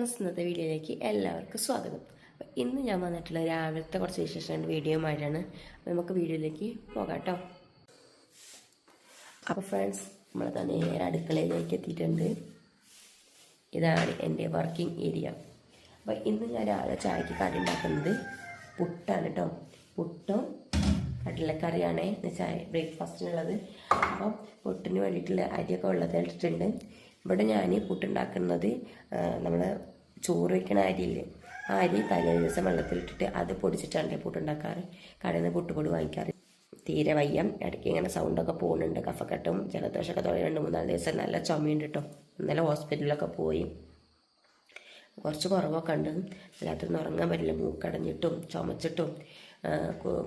Friends ഇന്നത്തെ വീഡിയോയിലേക്ക് എല്ലാവർക്കും സ്വാഗതം. ഇന്ന് ഞാൻ വന്നിട്ടുള്ള രാവിലത്തെ കുറച്ച് വീഡിയോ വീഡിയോയുമായിട്ടാണ് നമുക്ക് വീഡിയോയിലേക്ക് പോകാം കേട്ടോ അപ്പോൾ ഫ്രണ്ട്സ് നമ്മൾ തന്നെ നേരെ അടുക്കളയിലേക്ക് എത്തിയിട്ടുണ്ട്. ഇതാണ് എന്റെ വർക്കിംഗ് ഏരിയ അപ്പോൾ ഇന്ന് ഞാൻ രാവിലെ ചായക്ക് കറി ഉണ്ടാക്കുന്നത് പുട്ടാണ് കേട്ടോ പുട്ടും കടലക്കറിയാണ് ഇന്ന് ചായ ബ്രേക്ക്ഫാസ്റ്റിനുള്ളത് അപ്പം പുട്ടിന് വേണ്ടിയിട്ടുള്ള അരിയൊക്കെ വെള്ളത്തിലിട്ടിട്ടുണ്ട് ഇവിടെ ഞാൻ പുട്ടുണ്ടാക്കുന്നത് നമ്മൾ ചോറ് വയ്ക്കണ അരിയില്ലേ? ആ അരി തലേ ദിവസം വെള്ളത്തിലിട്ടിട്ട് അത് പൊടിച്ചിട്ടാണ് പുട്ടുണ്ടാക്കാറ് കടയിൽ നിന്ന് പുട്ടുപൊടി വാങ്ങിക്കാറ്. തീരെ വയ്യം. ഇടയ്ക്ക് ഇങ്ങനെ സൗണ്ടൊക്കെ പോകുന്നുണ്ട്. കഫക്കെട്ടും ജലദോഷമൊക്കെ തുടങ്ങി രണ്ട് മൂന്നാൽ ദിവസം നല്ല ചുമയുണ്ട് കേട്ടോ ഇന്നലെ ഹോസ്പിറ്റലിലൊക്കെ പോയി. കുറച്ച് കുറവൊക്കെ ഉണ്ട്. എല്ലാത്തിനും ഉറങ്ങാൻ പറ്റില്ല. മൂക്കടഞ്ഞിട്ടും ചുമച്ചിട്ടും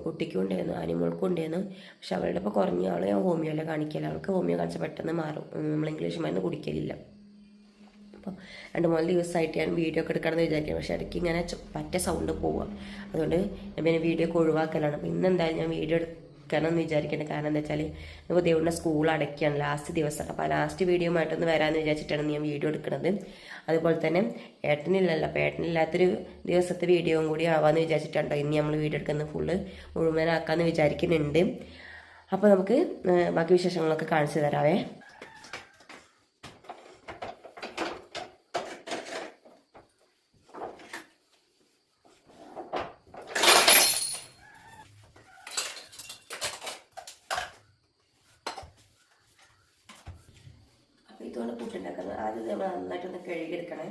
കുട്ടിക്കും ഉണ്ടായിരുന്നു ആനിമോൾക്കും ഉണ്ടായിരുന്നു. പക്ഷെ അവളുടെ ഇപ്പോൾ കുറഞ്ഞ ആൾ ഞാൻ ഹോമിയോയിലെ കാണിക്കില്ല അവൾക്ക് ഹോമിയോ കാണിച്ചാൽ പെട്ടെന്ന് മാറും. നമ്മൾ ഇംഗ്ലീഷ് മരുന്ന് കുടിക്കലില്ല. രണ്ട് മൂന്ന് ദിവസമായിട്ട് ഞാൻ വീഡിയോ ഒക്കെ എടുക്കണമെന്ന് വിചാരിക്കാം പക്ഷേ ഇടയ്ക്ക് ഇങ്ങനെ പറ്റ സൗണ്ട് പോവുക അതുകൊണ്ട് ഞാൻ പിന്നെ വീഡിയോ ഒക്കെ ഒഴിവാക്കലാണ്. അപ്പോൾ ഇന്ന് എന്തായാലും ഞാൻ വീഡിയോ എടുക്കണം എന്ന് വിചാരിക്കേണ്ട കാരണം എന്താ വെച്ചാൽ നമുക്ക് ദേവുടെ സ്കൂൾ അടയ്ക്കുകയാണ്. ലാസ്റ്റ് ദിവസം. അപ്പോൾ ലാസ്റ്റ് വീഡിയോ ആയിട്ടൊന്ന് വരാമെന്ന് വിചാരിച്ചിട്ടാണ് ഞാൻ വീഡിയോ എടുക്കുന്നത്. അതുപോലെ തന്നെ ഏട്ടനില്ലല്ലോ. അപ്പോൾ ഏട്ടനില്ലാത്തൊരു ദിവസത്തെ വീഡിയോയും കൂടി ആവാമെന്ന് വിചാരിച്ചിട്ടുണ്ടോ ഇനി നമ്മൾ വീഡിയോ എടുക്കുന്നത്. ഫുള്ള് മുഴുവനാക്കാമെന്ന് വിചാരിക്കുന്നുണ്ട്. അപ്പോൾ നമുക്ക് ബാക്കി വിശേഷങ്ങളൊക്കെ കാണിച്ചു തരാവേ അപ്പോൾ ഇതുകൊണ്ട് പുട്ടുണ്ടാക്കുന്നത് ആദ്യം നമ്മൾ നന്നായിട്ടൊന്ന് കഴുകിയെടുക്കണേ.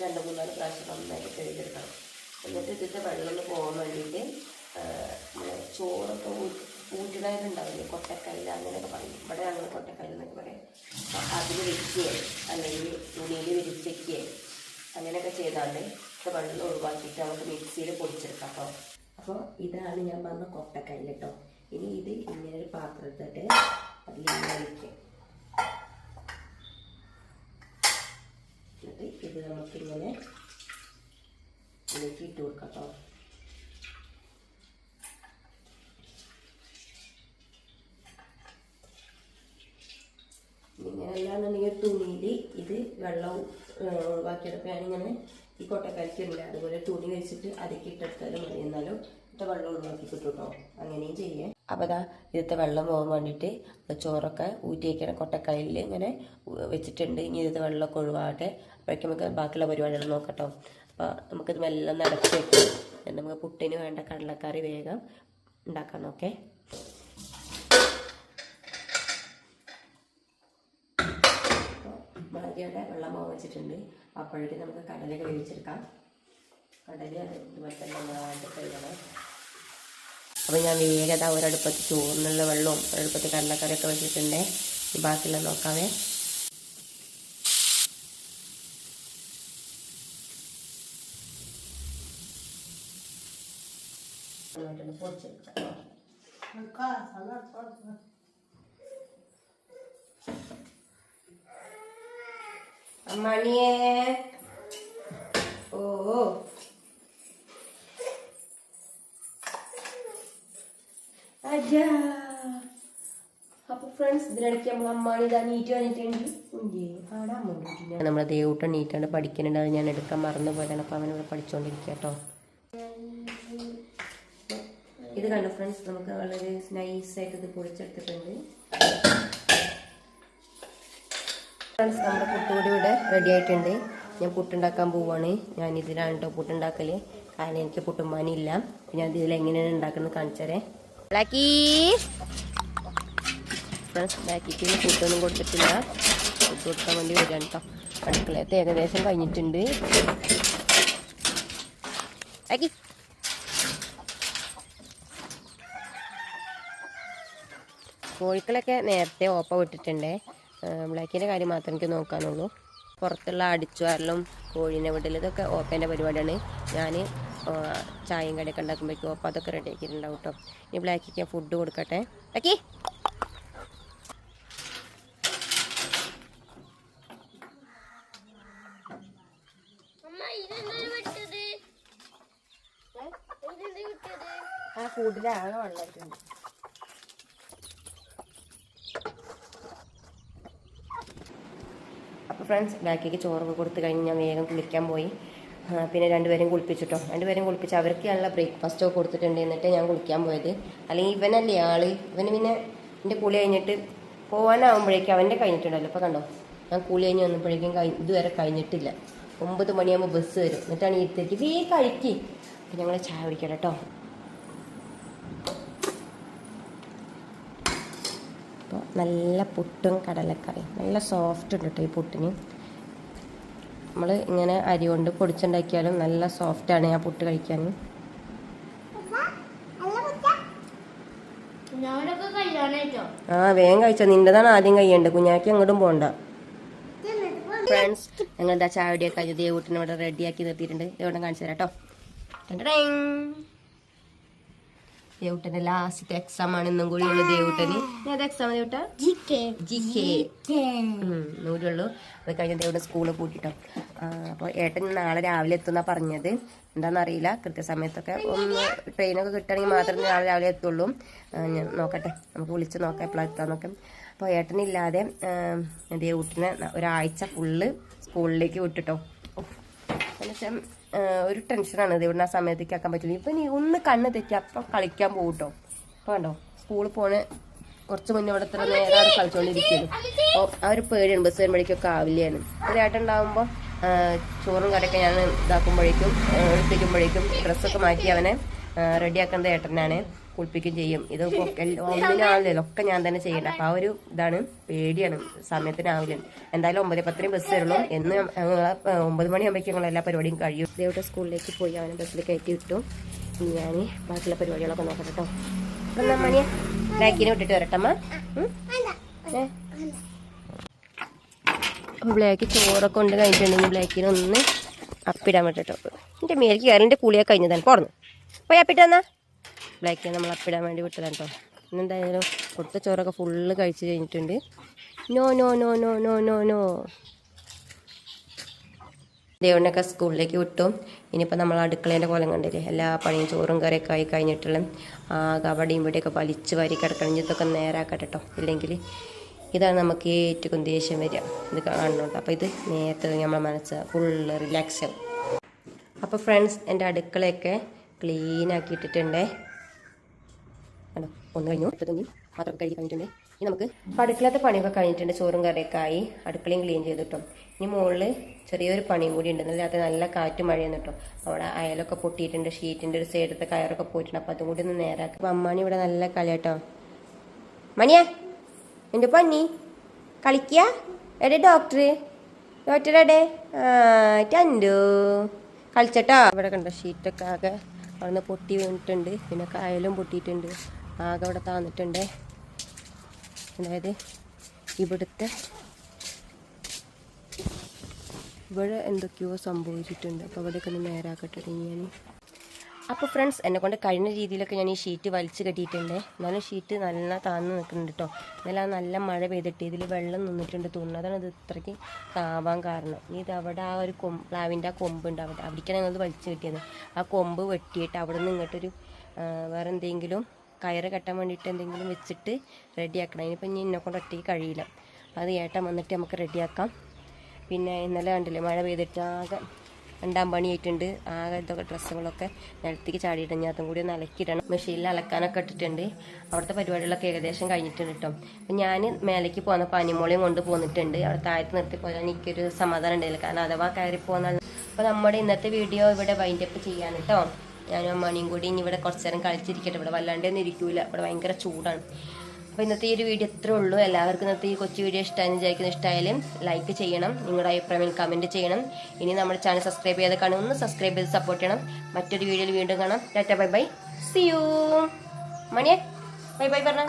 രണ്ട് മൂന്നാൽ പ്രാവശ്യം നന്നായിട്ട് കഴുകിയെടുക്കണം. എന്നിട്ട് ഇതിന്റെ വെള്ളം പോകാൻ വേണ്ടിയിട്ട് ചോറൊക്കെ ഊറ്റിടാനുണ്ടാവില്ലേ കൊട്ടക്കല്ല് അങ്ങനെയൊക്കെ പറയും. ഇവിടെ ഞങ്ങൾ കൊട്ടക്കല്ല് എന്നൊക്കെ പറയും. അതിൽ വെക്കുകയെ അല്ലെങ്കിൽ തുണിയിൽ വിരിച്ചെക്കുകയോ അങ്ങനെയൊക്കെ ചെയ്താണ്ട് ഇപ്പം വെള്ളം ഒഴിവാക്കിയിട്ട് നമുക്ക് മിക്സിയിൽ പൊടിച്ചെടുക്കാം അപ്പോൾ അപ്പോൾ ഇതാണ് ഞാൻ പറഞ്ഞ കൊട്ടക്കല്ല് കേട്ടോ. ഇനി ഇത് ഇങ്ങനെ ഒരു പാത്രത്തിട്ട് ഒഴിക്കുക എന്നിട്ട് ഇത് നമുക്കിങ്ങനെ ഇതിലേക്ക് ഇട്ട് കൊടുക്കാം കേട്ടോ ഇങ്ങനെ തുണിയിൽ ഇത് വെള്ളം ഏഹ്, ഒഴിവാക്കിയെടുക്കുക ഞാനിങ്ങനെ ഈ കൊട്ടക്കലിക്കുണ്ട് അതുപോലെ തുണി വെച്ചിട്ട് അരക്കി ഇട്ടെടുത്താലും മതി. എന്നാലും ഇട്ട വെള്ളം ഒഴിവാക്കി കിട്ടും കേട്ടോ അങ്ങനെയും ചെയ്യേ. അപ്പോൾ അതാ ഇതിലത്തെ വെള്ളം പോകാൻ വേണ്ടിയിട്ട് ചോറൊക്കെ ഊറ്റി വയ്ക്കണം കൊട്ടക്കലിൽ ഇങ്ങനെ വെച്ചിട്ടുണ്ട്. ഇനി ഇതിലത്തെ വെള്ളമൊക്കെ ഒഴിവാകട്ടെ. അപ്പോഴേക്കും നമുക്ക് ബാക്കിയുള്ള പരിപാടികൾ നോക്കട്ടോ. അപ്പോൾ നമുക്കിത് മെല്ലെ നടത്തി വെക്കാം. എന്നിട്ട് നമുക്ക് പുട്ടിന് വേണ്ട കടലക്കറി വേഗം ഉണ്ടാക്കാം ഓക്കെ? മുളകിയുടെ വെള്ളം പോകാൻ വെച്ചിട്ടുണ്ട്. അപ്പോഴേക്കും നമുക്ക് കടലൊക്കെ വേവിച്ചെടുക്കാം. കടല ഇതുപോലെ തന്നെ നന്നായിട്ട് കഴുകണം. അപ്പോൾ ഞാൻ വേഗത ഒരടുപ്പത്ത് ചോറിനുള്ള വെള്ളവും ഒരടുപ്പത്ത് കടലക്കറിയൊക്കെ വെച്ചിട്ടുണ്ട്. ബാക്കിയുള്ള നോക്കാവേ. പൊടിച്ചെടുക്കാം. അമ്മാണിയേ ഓ അപ്പൊ ഫ്രണ്ട്സ് ഇതിനിടയ്ക്ക് നമ്മൾ അമ്മാണി ഇതാ നീറ്റ് വന്നിട്ടുണ്ട്. നമ്മളെ ദേവൂട്ടൻ നീറ്റാണ്ട് പഠിക്കുന്നുണ്ട്. അത് ഞാൻ എടുക്കാൻ മറന്നു പോയതാണ് അപ്പൊ അവനിവിടെ പഠിച്ചുകൊണ്ടിരിക്കുക കേട്ടോ ഇത് കണ്ടു ഫ്രണ്ട്സ് നമുക്ക് വളരെ നൈസായിട്ട് ഇത് പൊടിച്ചെടുത്തിട്ടുണ്ട്. ഫ്രണ്ട്സ് നമ്മുടെ പുട്ടുകൂടി ഇവിടെ റെഡി ആയിട്ടുണ്ട്. ഞാൻ പുട്ടുണ്ടാക്കാൻ പോവാണ്. ഞാൻ ഇതിലാണ് കേട്ടോ പുട്ടുണ്ടാക്കൽ കാരണം എനിക്ക് പുട്ടുമാനി ഇല്ല ഞാൻ ഇതിൽ എങ്ങനെയാണ് ഉണ്ടാക്കുന്നത് കാണിച്ചതരേ ബ്ലാക്കി ഫ്രണ്ട്സ് ബ്ലാക്കിക്ക് ഫുഡൊന്നും കൊടുത്തിട്ടില്ല. ഫുഡ് കൊടുക്കാൻ വേണ്ടി വരികയാണ് കേട്ടോ അടുക്കളയത്ത് ഏകദേശം കഴിഞ്ഞിട്ടുണ്ട്. ബ്ലാക്കി കോഴിക്കളൊക്കെ നേരത്തെ ഓപ്പ വിട്ടിട്ടുണ്ടേ. ബ്ലാക്കിന്റെ കാര്യം മാത്രം എനിക്ക് നോക്കാനുള്ളൂ. പുറത്തുള്ള അടിച്ചുവാരലും കോഴീനെ വിടലും ഇതൊക്കെ ഓപ്പേന്റെ പരിപാടിയാണ്. ഞാൻ ചായയും കടയൊക്കെ ഉണ്ടാക്കുമ്പോഴേക്കും ഓപ്പ അതൊക്കെ റെഡി ആക്കിയിട്ടുണ്ടാവും കേട്ടോ ഇനി ബ്ലാക്കിക്ക് ഞാൻ ഫുഡ് കൊടുക്കട്ടെ. ബ്ലാക്കി! ആ ഫുഡിലാകെ വെള്ളമായിട്ടുണ്ട് അപ്പോൾ ഫ്രണ്ട്സ് ബാക്കിലേക്ക് ചോറൊക്കെ കൊടുത്ത് കഴിഞ്ഞ് ഞാൻ വേഗം കുളിക്കാൻ പോയി. പിന്നെ രണ്ടുപേരും കുളിപ്പിച്ചിട്ടോ. രണ്ടുപേരും കുളിപ്പിച്ച് അവർക്കുള്ള ബ്രേക്ക്ഫാസ്റ്റ് ഒക്കെ കൊടുത്തിട്ടുണ്ട് എന്നിട്ട് ഞാൻ കുളിക്കാൻ പോയത്. അല്ലെങ്കിൽ ഇവനല്ലേ ആൾ. ഇവന് പിന്നെ എന്റെ കുളി കഴിഞ്ഞിട്ട് പോകാനാവുമ്പോഴേക്കും അവന്റെ കഴിഞ്ഞിട്ടുണ്ടല്ലോ. ഇപ്പോൾ കണ്ടോ? ഞാൻ കുളി കഴിഞ്ഞ് വന്നപ്പോഴേക്കും കഴി ഇതുവരെ കഴിഞ്ഞിട്ടില്ല. ഒമ്പത് മണിയാകുമ്പോൾ ബസ് വരും. എന്നിട്ടാണ് ഇരുത്തേക്ക് വേ കഴിക്ക്. അപ്പം ഞങ്ങൾ ചായ കുടിക്കാം കേട്ടോ അപ്പോൾ നല്ല പുട്ടും കടലക്കറിയും. നല്ല സോഫ്റ്റ് ഉണ്ട് കേട്ടോ ഈ പുട്ടിന്. നമ്മൾ ഇങ്ങനെ അരി കൊണ്ട് പൊടിച്ചുണ്ടാക്കിയാലും നല്ല സോഫ്റ്റാണ് ആ പുട്ട് കഴിക്കാൻ. ആ വേഗം കഴിച്ചോ. നിന്റെതാണ് ആദ്യം കഴിയേണ്ടത്. കുഞ്ഞാക്കി അങ്ങോട്ടും പോകണ്ട ഫ്രണ്ട്സ് ചായ കുടിയൊക്കെ കഴിഞ്ഞ് ദേവൂട്ടിനെ ഇവിടെ റെഡിയാക്കി നിർത്തിയിട്ടുണ്ട്. ഇവിടെ കാണിച്ചു തരാം കേട്ടോ ദേവൂട്ടന്റെ ലാസ്റ്റ് എക്സാം ആണ് ഇന്നും കൂടി ഉള്ളു ദേവൂട്ടന്. ഏത് എക്സാം ദേവട്ട? ജി കെ നൂറുള്ളൂ അത് കഴിഞ്ഞ ദേവിടെ സ്കൂളിൽ കൂട്ടിട്ടോ അപ്പോൾ ഏട്ടൻ നാളെ രാവിലെ എത്തുന്ന പറഞ്ഞത്. എന്താണെന്നറിയില്ല കൃത്യസമയത്തൊക്കെ ഒന്ന് ട്രെയിനൊക്കെ കിട്ടുകയാണെങ്കിൽ മാത്രമേ നാളെ രാവിലെ എത്തുള്ളൂ. ഞാൻ നോക്കട്ടെ. നമുക്ക് വിളിച്ച് നോക്കാം എപ്പോഴാണ് എത്താന്നൊക്കെ. അപ്പോൾ ഏട്ടനില്ലാതെ ദേവൂട്ടിനെ ഒരാഴ്ച ഫുള്ള് സ്കൂളിലേക്ക് വിട്ടിട്ടോ. എന്നുവെച്ചാൽ ഒരു ടെൻഷനാണ് ഇത് ഇവിടുന്ന് ആ സമയത്തേക്ക് ആക്കാൻ പറ്റില്ല. ഇപ്പം നീ ഒന്ന് കണ്ണ് തെറ്റി അപ്പം കളിക്കാൻ പോകും കേട്ടോ അപ്പോൾ കണ്ടോ? സ്കൂളിൽ പോണേ. കുറച്ച് മുന്നേ ഇവിടെ ഇത്ര നേരം അവിടെ കളിച്ചുകൊണ്ടിരിക്കുന്നു അപ്പോൾ ആ ഒരു പേടിയാണ്. ബസ് വരുമ്പോഴേക്കൊക്കെ ആവില്ലാണ് ഒരു ഏട്ടുണ്ടാകുമ്പോൾ ചോറും കറിയൊക്കെ ഞാൻ ഇതാക്കുമ്പോഴേക്കും എടുപ്പിക്കുമ്പോഴേക്കും ഡ്രസ്സൊക്കെ മാറ്റി അവനെ റെഡിയാക്കേണ്ട ഏട്ടനാണ്. കുളിപ്പിക്കുകയും ചെയ്യും ഇത് ഒന്നിനാവില്ലല്ലോ ഒക്കെ ഞാൻ തന്നെ ചെയ്യണം. അപ്പോൾ ആ ഒരു ഇതാണ് പേടിയാണ് സമയത്തിനാവില്ല എന്തായാലും ഒമ്പത് പത്തിനും ബസ് വരുള്ളൂ എന്ന് ഒമ്പത് മണിയാകുമ്പോഴേക്കും ഞങ്ങൾ എല്ലാ പരിപാടിയും കഴിയും. ഇതേവിടെ സ്കൂളിലേക്ക് പോയി അവനെ ബസ്സിൽ കയറ്റി വിട്ടു. ഇനി ഞാൻ ബാക്കിയുള്ള പരിപാടികളൊക്കെ നോക്കട്ടെ കേട്ടോ അപ്പം എന്നാ ബാക്കിനെ വിട്ടിട്ട് വരട്ടമ്മ ബ്ലാക്ക് ചോറൊക്കെ കൊണ്ട് കഴിഞ്ഞിട്ടുണ്ടെങ്കിൽ ബ്ലാക്കിനൊന്ന് അപ്പിടാൻ വേണ്ടിട്ടോ. എന്റെ മേലേക്ക് കയറി എന്റെ കുളിയൊക്കെ കഴിഞ്ഞതാണ്. പോർന്നു പോയി അപ്പിട്ടെന്നാ ബ്ലാക്കിനെ നമ്മൾ അപ്പിടാൻ വേണ്ടി വിട്ടതാണ് കേട്ടോ ഇന്നെന്തായാലും കൊടുത്ത ചോറൊക്കെ ഫുള്ള് കഴിച്ച് കഴിഞ്ഞിട്ടുണ്ട്. No no no no no no no ദേവനൊക്കെ സ്കൂളിലേക്ക് വിട്ടു. ഇനിയിപ്പോൾ നമ്മൾ അടുക്കളേന്റെ കോലം കണ്ടില്ലേ? എല്ലാ പണിയും ചോറും കറിയൊക്കെ ആയി കഴിഞ്ഞിട്ടുള്ള. ആകെ അവിടെയും ഇവിടെയൊക്കെ വലിച്ച് വാരി കിടക്കണം. ഇതൊക്കെ നേരാക്കട്ടെ കേട്ടോ ഇല്ലെങ്കിൽ ഇതാണ് നമുക്ക് ഏറ്റവും ദേഷ്യം വരിക. ഇത് കാണുന്നുണ്ട് അപ്പോൾ ഇത് നേരത്തെ നമ്മളെ മനസ്സ് ഫുള്ള് റിലാക്സ് ആവും. അപ്പോൾ ഫ്രണ്ട്സ് എന്റെ അടുക്കളയൊക്കെ ക്ലീൻ ആക്കിയിട്ടിട്ടുണ്ടേ. കണ്ടോ ഒന്ന് കഴിഞ്ഞു? അടുത്തത് പാത്രമൊക്കെ കഴുകി കഴിഞ്ഞിട്ടുണ്ട്. ഇനി നമുക്ക് അടുക്കളത്തെ പണിയൊക്കെ കഴിഞ്ഞിട്ടുണ്ട്. ചോറും കറിയൊക്കെ ആയി അടുക്കളയും ക്ലീൻ ചെയ്തിട്ടോ ഇനി മുകളിൽ ചെറിയൊരു പണിയും കൂടി ഉണ്ട്. അത് നല്ല കാറ്റ് മഴയെന്ന് കേട്ടോ. അവിടെ അയലൊക്കെ പൊട്ടിയിട്ടുണ്ട്. ഷീറ്റിന്റെ ഒരു സൈഡത്തെ കയറൊക്കെ പോയിട്ടുണ്ട്. അപ്പോൾ അതും കൂടി ഒന്ന് നേരാക്കി. അമ്മാണി ഇവിടെ നല്ല കളി കേട്ടോ. മണിയാ എന്റെ പന്നി കളിക്കുക എടേ ഡോക്ടർ ഡോക്ടർ എടേ ടണ്ടു കളിച്ചട്ടോ ഇവിടെ കണ്ടോ ഷീറ്റൊക്കെ ആകെ അവിടെ നിന്ന് പൊട്ടി വീണിട്ടുണ്ട്. പിന്നെ കായലും പൊട്ടിയിട്ടുണ്ട്. ആകെ അവിടെ താന്നിട്ടുണ്ട്. അതായത് ഇവിടുത്തെ ഇവിടെ എന്തൊക്കെയോ സംഭവിച്ചിട്ടുണ്ട്. അപ്പോൾ അവിടെയൊക്കെ ഒന്ന് നേരാക്കട്ടെ ഞാൻ അപ്പോൾ ഫ്രണ്ട്സ് എന്നെ കൊണ്ട് കഴിഞ്ഞ രീതിയിലൊക്കെ ഞാൻ ഈ ഷീറ്റ് വലിച്ചു കെട്ടിയിട്ടുണ്ട്. എന്നാലും ഷീറ്റ് നല്ല താന്ന് നിൽക്കുന്നുണ്ട് കേട്ടോ എന്നാലും ആ നല്ല മഴ പെയ്തിട്ട് ഇതിൽ വെള്ളം നിന്നിട്ടുണ്ട്. തോന്നുന്നു അതാണ് ഇത് ഇത്രയ്ക്ക് താവാൻ കാരണം. ഇത് അവിടെ ആ ഒരു കൊമ്പ് പ്ലാവിന്റെ ആ കൊമ്പുണ്ട് അവിടെ. അവിടേക്കാണ് ഞങ്ങൾ വലിച്ചു കെട്ടിയത്. ആ കൊമ്പ് വെട്ടിയിട്ട് അവിടെ നിന്ന് ഇങ്ങോട്ടൊരു വേറെ എന്തെങ്കിലും കയറ് കെട്ടാൻ വേണ്ടിയിട്ട് എന്തെങ്കിലും വെച്ചിട്ട് റെഡിയാക്കണം. അതിനിപ്പോൾ ഇനി ഇന്നെ കൊണ്ട് ഒറ്റയ്ക്ക് കഴിയില്ല. അത് ഏട്ടൻ വന്നിട്ട് നമുക്ക് റെഡിയാക്കാം. പിന്നെ ഇന്നലെ കണ്ടില്ലേ മഴ പെയ്തിട്ട് ആകെ രണ്ടാം പണിയായിട്ടുണ്ട്. ആകെ ഇതൊക്കെ ഡ്രസ്സുകളൊക്കെ നിലത്തേക്ക് ചാടിയിട്ട് ഞാൻ അതും കൂടി ഒന്ന് അലക്കിയിടണം. മെഷീനിൽ അലക്കാനൊക്കെ ഇട്ടിട്ടുണ്ട്. അവിടുത്തെ പരിപാടികളൊക്കെ ഏകദേശം കഴിഞ്ഞിട്ടുണ്ട് കേട്ടോ. അപ്പം ഞാൻ മേലേക്ക് പോകുന്ന പനിമോളിയും കൊണ്ട് പോന്നിട്ടുണ്ട്. അവിടെ താഴത്ത് നിർത്തി പോയാൽ എനിക്കൊരു സമാധാനം ഉണ്ടായില്ല. കാരണം അഥവാ കയറി പോകുന്ന അപ്പോൾ നമ്മുടെ ഇന്നത്തെ വീഡിയോ ഇവിടെ വൈൻഡപ്പ് ചെയ്യാൻ കേട്ടോ. ഞാനും അമ്മാണിയും കൂടി ഇനി ഇവിടെ കുറച്ച് നേരം കളിച്ചിരിക്കട്ടെ. ഇവിടെ വല്ലാണ്ടൊന്നും ഇരിക്കൂല. ഇവിടെ ഭയങ്കര ചൂടാണ്. അപ്പോൾ ഇന്നത്തെ ഈ ഒരു വീഡിയോ ഇത്രേ ഉള്ളൂ. എല്ലാവർക്കും ഇന്നത്തെ ഈ കൊച്ചു വീഡിയോ ഇഷ്ടമായി വിചാരിക്കുന്ന. ഇഷ്ടമായാലും ലൈക്ക് ചെയ്യണം. നിങ്ങളുടെ അഭിപ്രായം കമന്റ് ചെയ്യണം. ഇനി നമ്മുടെ ചാനൽ സബ്സ്ക്രൈബ് ചെയ്ത് കാണും ഒന്ന് സബ്സ്ക്രൈബ് ചെയ്ത് സപ്പോർട്ട് ചെയ്യണം. മറ്റൊരു വീഡിയോയിൽ വീണ്ടും കാണാം. Tata bye bye see you മണിയെ bye bye പറഞ്ഞ.